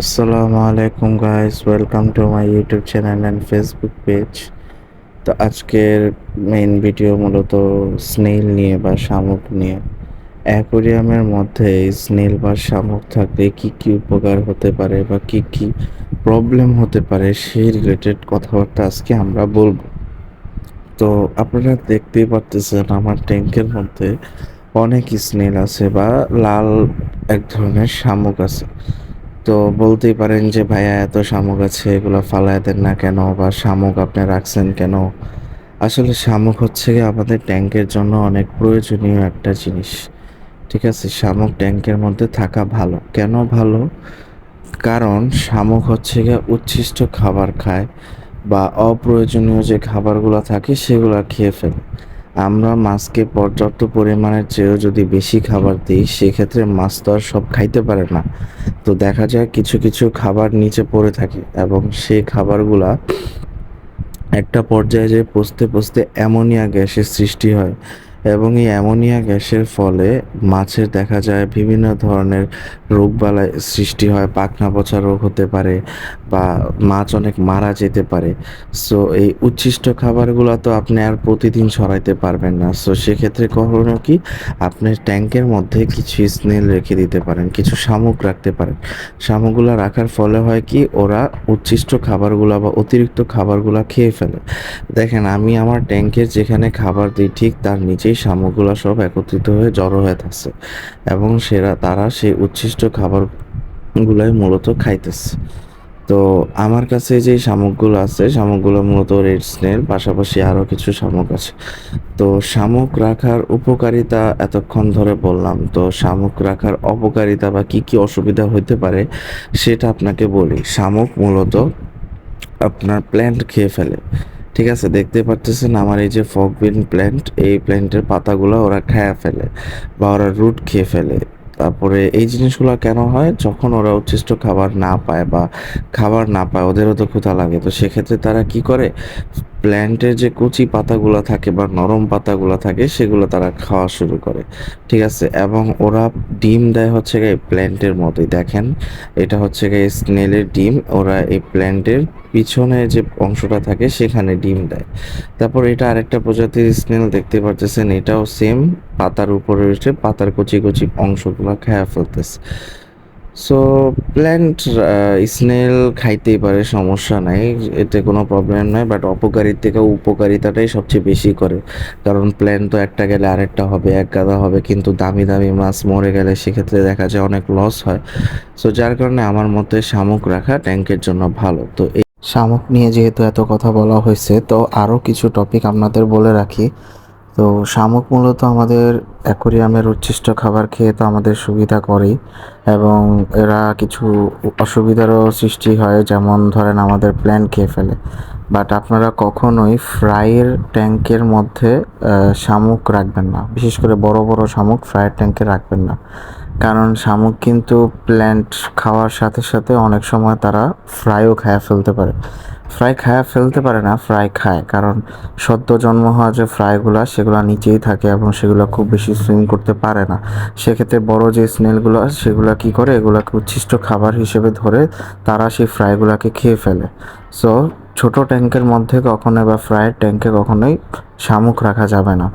আসসালামু আলাইকুম guys welcome to my YouTube channel and Facebook page তো আজকের মেইন ভিডিও মূলত স্নেল নিয়ে বা শামুক নিয়ে। অ্যাকোরিয়ামের মধ্যে স্নেল বা শামুক থাকলে কি কি উপকার হতে পারে বা কি কি প্রবলেম হতে পারে সেই রিলেটেড কথাবার্তা আজকে আমরা বলব। তো আপনারা দেখতেই পারতেছেন আমার ট্যাঙ্কের মধ্যে অনেক স্নেল আছে বা লাল এক ধরনের শামুক আছে। তো বলতেই পারেন যে ভাইয়া এত শামুক আছে, এগুলো ফালায় দেন না কেন বা শামুক আপনি রাখছেন কেন? আসলে শামুক হচ্ছে আমাদের ট্যাঙ্কের জন্য অনেক প্রয়োজনীয় একটা জিনিস। ঠিক আছে? শামুক ট্যাঙ্কের মধ্যে থাকা ভালো। কেন ভালো? কারণ শামুক হচ্ছে গিয়ে উচ্ছিষ্ট খাবার খায় বা অপ্রয়োজনীয় যে খাবারগুলো থাকে সেগুলো খেয়ে ফেলে। আমরা মাছকে পর্যাপ্ত পরিমাণের চেয়েও যদি বেশি খাবার দিই, সেক্ষেত্রে মাছ তো আর সব খাইতে পারে না। তো দেখা যায় কিছু কিছু খাবার নিচে পড়ে থাকে এবং সেই খাবারগুলা একটা পর্যায়ে যে পচতে পচতে অ্যামোনিয়া গ্যাসের সৃষ্টি হয়। এবং এই অ্যামোনিয়া গ্যাসের ফলে মাছের দেখা যায় বিভিন্ন ধরনের রোগবালাই সৃষ্টি হয়, পাখনা পচা রোগ হতে পারে বা মাছ অনেক মারা যেতে পারে। সো এই উচ্ছিষ্ট খাবারগুলো তো আপনি আর প্রতিদিন ছড়াইতে পারবেন না। সো সেক্ষেত্রে কখনো কি আপনি ট্যাঙ্কের মধ্যে কিছু স্নেল রেখে দিতে পারেন, কিছু শামুক রাখতে পারেন। শামুকগুলো রাখার ফলে হয় কি ওরা উচ্ছিষ্ট খাবারগুলো বা অতিরিক্ত খাবারগুলো খেয়ে ফেলে। দেখেন, আমি আমার ট্যাঙ্কের যেখানে খাবার দিই, ঠিক তার নিচেই শামুকগুলো সব একত্রিত হয়ে জড়ো হয়ে থাকছে এবং সেরা তারা সেই উচ্ছিষ্ট খাবারগুলাই মূলত খাইতেছে। তো আমার কাছে যে শামুকগুলো আছে, শামুকগুলো মূলত রেড স্নেল, পাশাপাশি আরও কিছু শামুক আছে। তো শামুক রাখার উপকারিতা এতক্ষণ ধরে বললাম, তো শামুক রাখার অপকারিতা বা কি কি অসুবিধা হইতে পারে সেটা আপনাকে বলি। শামুক মূলত আপনার প্ল্যান্ট খেয়ে ফেলে। ঠিক আছে দেখতে পাচ্ছেন আমার এই যে ফকবিন প্ল্যান্ট এই প্ল্যান্টের পাতাগুলো ওরা খায়া ফেলে বা ওরা রুট খেয়ে ফেলে। তারপরে এই জিনিসগুলো কেন হয়? যখন ওরা উচ্ছিষ্ট খাবার না পায় বা খাবার না পায়, ওদেরও তো ক্ষুধা লাগে। তো সেক্ষেত্রে তারা কি করে? প্ল্যান্টের যে কচি পাতাগুলো থাকে বা নরম পাতাগুলো থাকে, সেগুলো তারা খাওয়া শুরু করে। ঠিক আছে? এবং ওরা ডিম দেয় হচ্ছে গিয়ে প্ল্যান্টের মতোই। দেখেন, এটা হচ্ছে গিয়ে স্নেলের ডিম। ওরা এই প্ল্যান্টের পিছনে যে অংশটা থাকে, সেখানে ডিম দেয়। তারপর এটা আরেকটা প্রজাতির স্নেল দেখতে পারতেছেন। এটাও সেম পাতার উপরে রয়েছে, পাতার কচি কচি অংশগুলো খেয়া ফেলতেছে। সো প্ল্যান্ট স্নেল খাইতেই পারে, সমস্যা নাই, এতে কোনো প্রবলেম নাই বাট অপকারীর থেকে উপকারিতাটাই সবচেয়ে বেশি করে। কারণ প্ল্যান তো একটা গেলে আরেকটা হবে, এক গাদা হবে, কিন্তু দামি দামি মাছ মরে গেলে সেক্ষেত্রে দেখা যায় অনেক লস হয়। সো যার কারণে আমার মতে শামুক রাখা ট্যাঙ্কের জন্য ভালো। তো এই শামুক নিয়ে যেহেতু এত কথা বলা হয়েছে, তো আরও কিছু টপিক আপনাদের বলে রাখি। তো শামুক মূলত আমাদের অ্যাকোরিয়ামের উচ্ছিষ্ট খাবার খেয়ে তো আমাদের সুবিধা করেই। এবং এরা কিছু অসুবিধারও সৃষ্টি হয়, যেমন ধরেন আমাদের প্ল্যান খেয়ে ফেলে। বাট আপনারা কখনোই ফ্রাইয়ের ট্যাঙ্কের মধ্যে শামুক রাখবেন না। বিশেষ করে বড় বড় শামুক ফ্রাইয়ের ট্যাঙ্কে রাখবেন না। কারণ শামুক কিন্তু প্ল্যান্ট খাওয়ার সাথে সাথে অনেক সময় তারা ফ্রাইও খায়া ফেলতে পারে। ফ্রাই খায়া ফেলতে পারে না, ফ্রাই খায়। কারণ সদ্য জন্ম হওয়া যে ফ্রাইগুলো, সেগুলো নিচেই থাকে এবং সেগুলো খুব বেশি সুইম করতে পারে না। সেক্ষেত্রে বড় যে স্নেলগুলো সেগুলো কি করে? এগুলোকে উচ্ছিষ্ট খাবার হিসেবে ধরে তারা সেই ফ্রাইগুলোকে খেয়ে ফেলে। সো ছোট ট্যাঙ্কের মধ্যে কখনোই বা ফ্রাইয়ের ট্যাঙ্কে কখনোই শামুক রাখা যাবে না।